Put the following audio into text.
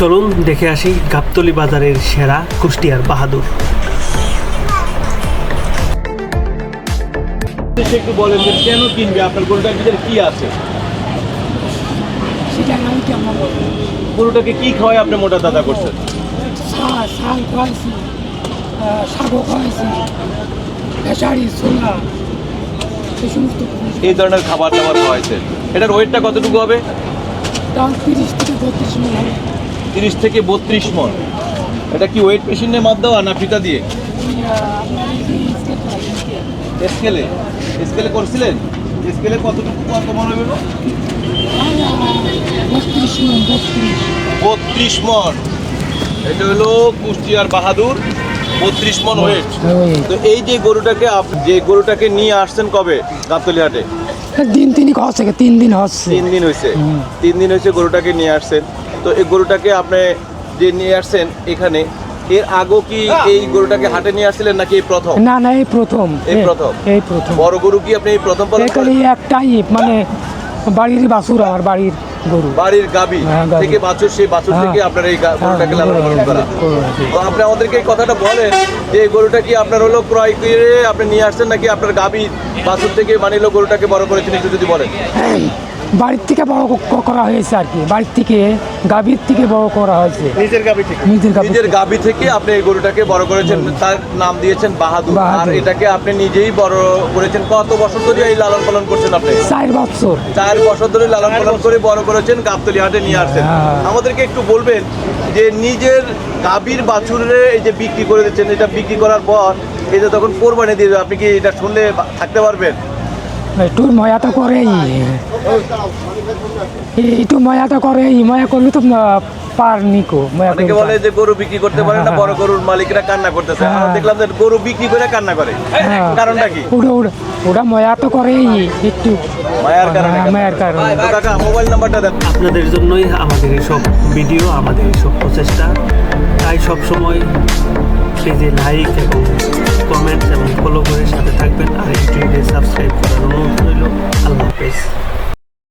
চলুন দেখে আসি গাবতলি বাজারের সেরা কুষ্টিয়ার বাহাদুর। একটু বলেন যে কেন কিনবে? আপনার গরুটার ভিতরে কি আছে? গরুটাকে কি খাওয়ায় আপনি মোটা দাদা করছেন? এই সমস্ত এই ধরনের খাবার দাবার খাওয়াইছেন। এটার ওয়েটটা কতটুকু হবে? তিরিশ থেকে বত্রিশ মিনিট হবে। তিরিশ থেকে বত্রিশ মন। এটা কি ওয়েট মেশিনের মাধ্যমে না ফিতা দিয়ে? স্কেলে স্কেলে করছিলেন? স্কেলে কতটুকু কত মন হবে বত্রিশ মন এটা হলো কুষ্টিয়ার বাহাদুর বত্রিশ মন ওয়েট তো এই যে গরুটাকে যে গরুটাকে নিয়ে আসছেন কবে গাবতলি হাটে? দিন তিনি হচ্ছে তিন দিন হচ্ছে। তিন দিন হয়েছে। তিন দিন হয়েছে গরুটাকে নিয়ে আসছেন। তো এই গরুটাকে আপনি যে নিয়ে আসছেন এখানে এর আগেও কি এই গরুটাকে হাটে নিয়ে আসছিলেন নাকি এই প্রথম না না এই প্রথম এই প্রথম? এই প্রথম বড় গরু কি আপনি এই প্রথম পালন করেন? একটাই মানে বাড়ির বাছুর আমার বাড়ির গরু বাড়ির গাবি হ্যাঁ, গাভী। থেকে বাছুর সেই বাছুর হ্যাঁ। থেকে আপনার এই হ্যাঁ, গরুটাকে লালন পালন করা তো আপনি আমাদেরকে এই কথাটা বলেন যে এই গরুটা কি আপনার হলো ক্রয় করে আপনি নিয়ে আসছেন নাকি আপনার গাবি বাছুর থেকে মানে গরুটাকে বড় করেছেন একটু যদি বলেন বাড়ির থেকে বড় করা হয়েছে আর কি। বাড়ির থেকে গাভীর থেকে বড় করা হয়েছে। নিজের গাবি থেকে? নিজের গাভী নিজের গাবি থেকে আপনি এই গরুটাকে বড় করেছেন তার নাম দিয়েছেন বাহাদুর। আর এটাকে আপনি নিজেই বড় করেছেন। কত বছর ধরে এই লালন পালন করছেন আপনি? চার বছর। চার বছর ধরে লালন পালন করে বড় করেছেন গাবতলি হাটে নিয়ে আসছেন। হ্যাঁ। আমাদেরকে একটু বলবেন যে নিজের গাভীর বাছুরে এই যে বিক্রি করে দিচ্ছেন এটা বিক্রি করার পর এটা তখন কোরবানি দিয়ে দেবে, আপনি কি এটা শুনলে থাকতে পারবেন? একটু ময়াটা করেই। একটু ময়াটা করেই। ময়া করলে তো পার নিকো অনেকে বলে যে গরু বিক্রি করতে পারে না বড় গরুর মালিকরা কান্না করতেছে। আমরা হ্যাঁ। দেখলাম যে গরু বিক্রি করে কান্না করে। হ্যাঁ। কারণটা কি? ময়া তো করেই একটু। মায়ার কারণে হ্যাঁ, মায়ার কারণে। কাকা মোবাইল নাম্বারটা দেন। আপনাদের জন্যই আমাদের এইসব ভিডিও আমাদের এইসব প্রচেষ্টা। তাই সবসময় পেজে লাইক এবং কমেন্ট এবং ফলো করে সাথে